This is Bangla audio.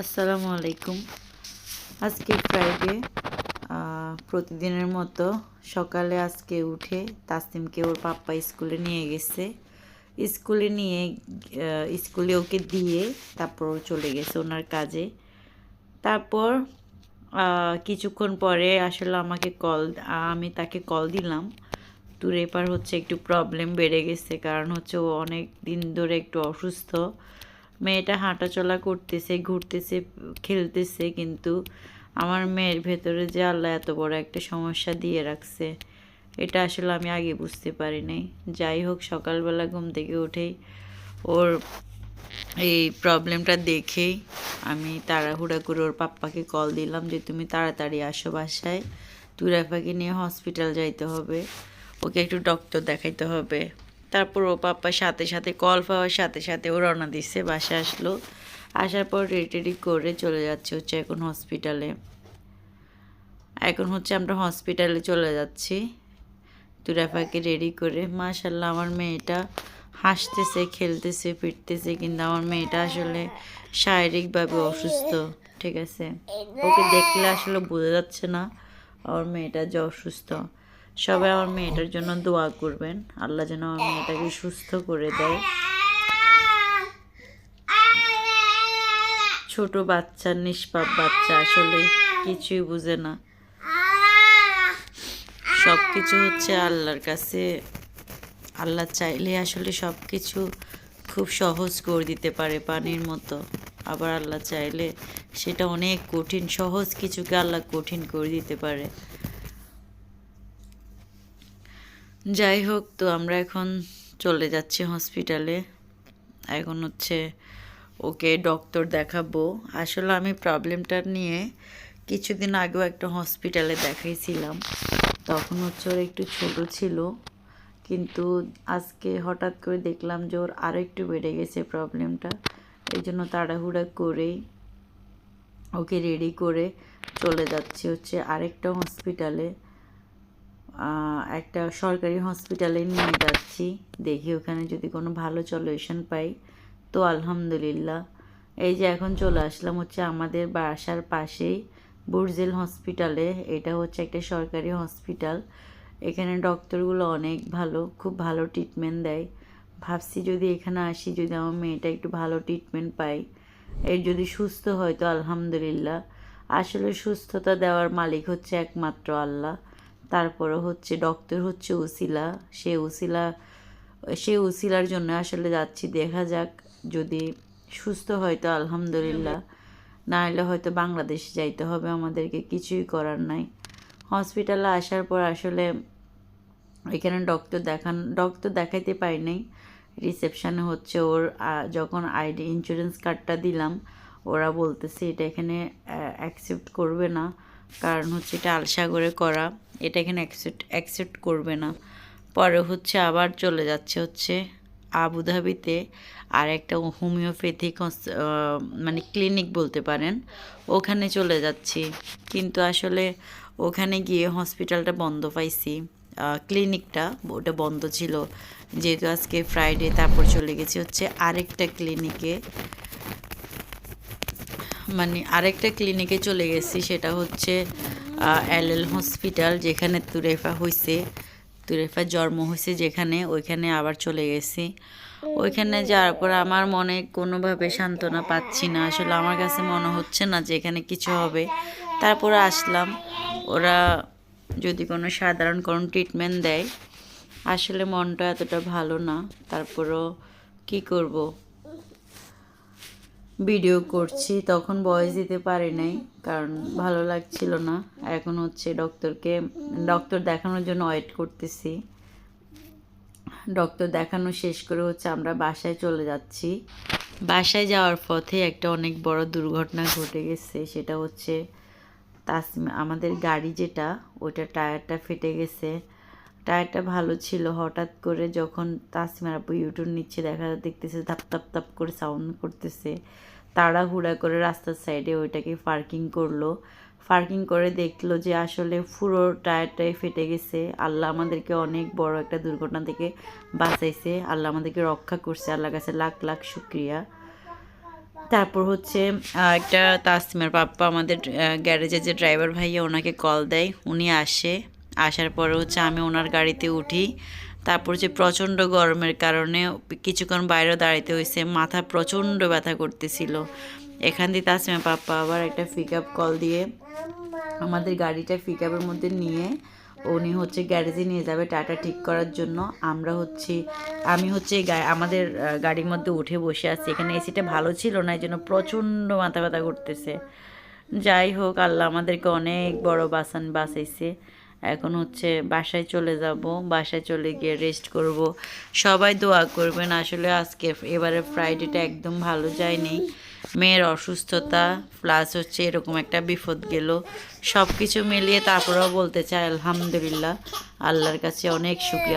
আসসালামু আলাইকুম। আজকে ফ্রাইডে প্রতিদিনের মতো সকালে আজকে উঠে তাসিমকে ওর পাপ্পা স্কুলে নিয়ে গেছে। স্কুলে নিয়ে স্কুলে ওকে দিয়ে তারপর ও চলে গেছে ওনার কাজে। তারপর কিছুক্ষণ পরে আসলে আমাকে কল আমি তাকে কল দিলাম। তোর এপার হচ্ছে একটু প্রবলেম বেড়ে গেছে, কারণ হচ্ছে ও অনেক দিন ধরে একটু অসুস্থ। মেয়েটা হাঁটাচলা করতেছে, ঘুরতেছে, খেলতেছে, কিন্তু আমার মেয়ের ভেতরে যে আল্লাহ এত বড় একটা সমস্যা দিয়ে রাখছে, এটা আসলে আমি আগে বুঝতে পারি নাই। যাই হোক, সকালবেলা ঘুম থেকে উঠেই ওর এই প্রবলেমটা দেখেই আমি তাড়াহুড়া করে ওর পাপ্পাকে কল দিলাম যে, তুমি তাড়াতাড়ি আসো বাসায়। তুরাফাকে নিয়ে হসপিটাল যাইতে হবে। ওকে একটু ডক্টর দেখাইতে হবে। তারপর ও পাপ্পা সাথে সাথে কল পাওয়ার সাথে সাথে ও রওনা দিচ্ছে বাসা আসলো। আসার পর রেডি করে চলে যাচ্ছে হচ্ছে এখন হসপিটালে এখন হচ্ছে আমরা হসপিটালে চলে যাচ্ছি। তুরাফাকে রেডি করে মাশাল্লাহ আমার মেয়েটা হাসতেছে, খেলতেছে, ফিরতেছে, কিন্তু আমার মেয়েটা আসলে শারীরিকভাবে অসুস্থ, ঠিক আছে? ওকে দেখলে আসলে বোঝা যাচ্ছে না, আমার মেয়েটা যে অসুস্থ। সবাই আমার মেয়েটার জন্য দোয়া করবেন। আল্লাহ যেন আমার মেয়েটাকে সুস্থ করে দেয়। ছোট বাচ্চা, নিষ্পাপ বাচ্চা আসলে কিছুই বুঝে না। সব কিছু হচ্ছে আল্লাহর কাছে। আল্লাহ চাইলে আসলে সব কিছু খুব সহজ করে দিতে পারে পানির মতো। আবার আল্লাহ চাইলে সেটা অনেক কঠিন, সহজ কিছুকে আল্লাহ কঠিন করে দিতে পারে। যাই হোক, তো আমরা এখন চলে যাচ্ছি হসপিটালে এখন হচ্ছে ওকে ডক্টর দেখাবো। আসলে আমি প্রবলেমটা নিয়ে কিছুদিন আগেও একটা হসপিটালে দেখাইছিলাম। তখন হচ্ছে ওর একটু ছোট ছিল। কিন্তু আজকে হঠাৎ করে দেখলাম যে ওর আরও একটু বেড়ে গেছে প্রবলেমটা এই জন্য তাড়াহুড়া করেই ওকে রেডি করে চলে যাচ্ছি হচ্ছে আরেকটা হসপিটালে একটা সরকারি হসপিটালে নিয়ে যাচ্ছি। দেখি ওখানে যদি কোনো ভালো সলিউশন পাই। তো আলহামদুলিল্লাহ। এই যে এখন চলে আসলাম হচ্ছে আমাদের বাসার পাশেই বুর্জেল হসপিটালে এটা হচ্ছে একটা সরকারি হসপিটাল এখানে ডক্টরগুলো অনেক ভালো, খুব ভালো ট্রিটমেন্ট দেয়। ভাবছি যদি এখানে আসি, যদি আমার মেয়েটা একটু ভালো ট্রিটমেন্ট পাই এর যদি সুস্থ হয় তো আলহামদুলিল্লাহ। আসলে সুস্থতা দেওয়ার মালিক হচ্ছে একমাত্র আল্লাহ। তারপরে হচ্ছে ডক্টর হচ্ছে উসিলা। সে উসিলা, সে উসিলার জন্য আসলে যাচ্ছি, দেখা যাক। যদি সুস্থ হয় তো আলহামদুলিল্লাহ। না হলে হয়তো বাংলাদেশে যাইতে হবে, আমাদেরকে কিছুই করার নাই। হসপিটালে আসার পর আসলে এখানে ডক্টর দেখান ডক্টর দেখাইতে পারি নাই। রিসেপশানে হচ্ছে ওর যখন আইডি ইন্স্যুরেন্স কার্ডটা দিলাম, ওরা বলতেছে এটা এখানে অ্যাকসেপ্ট করবে না। কারণ হচ্ছে এটা আলসাগরে করা। এটা এখানে অ্যাকসেপ্ট অ্যাকসেপ্ট করবে না। পরে হচ্ছে আবার চলে যাচ্ছে হচ্ছে আবুধাবিতে। আর একটা হোমিওপ্যাথিক মানে ক্লিনিক বলতে পারেন। ওখানে চলে যাচ্ছি। কিন্তু আসলে ওখানে গিয়ে হসপিটালটা বন্ধ পাইছি। ক্লিনিকটা ওটা বন্ধ ছিল। যেহেতু আজকে ফ্রাইডে তারপর চলে গেছি হচ্ছে আরেকটা ক্লিনিকে মানে আরেকটা ক্লিনিকে চলে গেছি, সেটা হচ্ছে এল এল হসপিটাল যেখানে তুরেফা হয়েছে তুরেফা জন্ম হয়েছে যেখানে, ওইখানে আবার চলে গেছি। ওইখানে যাওয়ার পর আমার মনে কোনোভাবে সান্ত্বনা পাচ্ছি না। আসলে আমার কাছে মনে হচ্ছে না যে এখানে কিছু হবে। তারপরে আসলাম। ওরা যদি কোনো সাধারণ কোনো ট্রিটমেন্ট দেয়, আসলে মনটা এতটা ভালো না। তারপরও কি করব? ভিডিও করছি, তখন বয়স দিতে পারি নাই, কারণ ভালো লাগছিল না। এখন হচ্ছে ডক্টরকে ডক্টর দেখানোর জন্য ওয়েট করতেছি। ডক্টর দেখানো শেষ করে হচ্ছে আমরা বাসায় চলে যাচ্ছি। বাসায় যাওয়ার পথে একটা অনেক বড় দুর্ঘটনা ঘটে গেছে, সেটা হচ্ছে তাসিম, আমাদের গাড়ি যেটা, ওইটা টায়ারটা ফেটে গেছে। টায়ারটা ভালো ছিল, হঠাৎ করে যখন তাসিমার আপু ইউটিউব নিচ্ছে দেখা, দেখতেছে, ধাপ ধাপ ধাপ করে সাউন্ড করতেছে। তাড়াহুড়া করে রাস্তার সাইডে ওইটাকে পার্কিং করল। পার্কিং করে দেখল যে আসলে পুরো টায়ারটাই ফেটে গেছে। আল্লাহ আমাদেরকে অনেক বড় একটা দুর্ঘটনা থেকে বাঁচাইছে। আল্লাহ আমাদেরকে রক্ষা করছে। আল্লাহ কাছে লাখ লাখ শুক্রিয়া। তারপর হচ্ছে একটা তাসমিমের পাপ্পা আমাদের গ্যারেজের যে ড্রাইভার ভাইয়া ওনাকে কল দেয়। উনি আসে। আসার পরে হচ্ছে আমি ওনার গাড়িতে উঠি। তারপর যে প্রচণ্ড গরমের কারণে কিছুক্ষণ বাইরে দাঁড়াইতে হয়েছে মাথা প্রচণ্ড ব্যথা করতেছিল। এখান দিয়ে তাসমিমের পাপ্পা আবার একটা পিক আপ কল দিয়ে আমাদের গাড়িটা পিক আপের মধ্যে নিয়ে উনি হচ্ছে গ্যারেজে নিয়ে যাবে টাটা ঠিক করার জন্য। আমরা হচ্ছে, আমি হচ্ছে আমাদের গাড়ির মধ্যে উঠে বসে আছি। এখানে এসিটা ভালো ছিল না, এই জন্য প্রচণ্ড মাথা ব্যথা করতেছে। যাই হোক, আল্লাহ আমাদেরকে অনেক বড় বাসান বাসাইছে এখন হচ্ছে বাসায় চলে যাব, বাসায় চলে গিয়ে রেস্ট করব। সবাই দোয়া করবেন, আসলে আজকে এবারে ফ্রাইডেটা একদম ভালো যায়নি। মেয়ের অসুস্থতা প্লাস হচ্ছে এরকম একটা বিপদ গেল। সব কিছু মিলিয়ে তারপরেও বলতে চাই, আলহামদুলিল্লাহ, আল্লাহর কাছে অনেক শুক্রিয়া।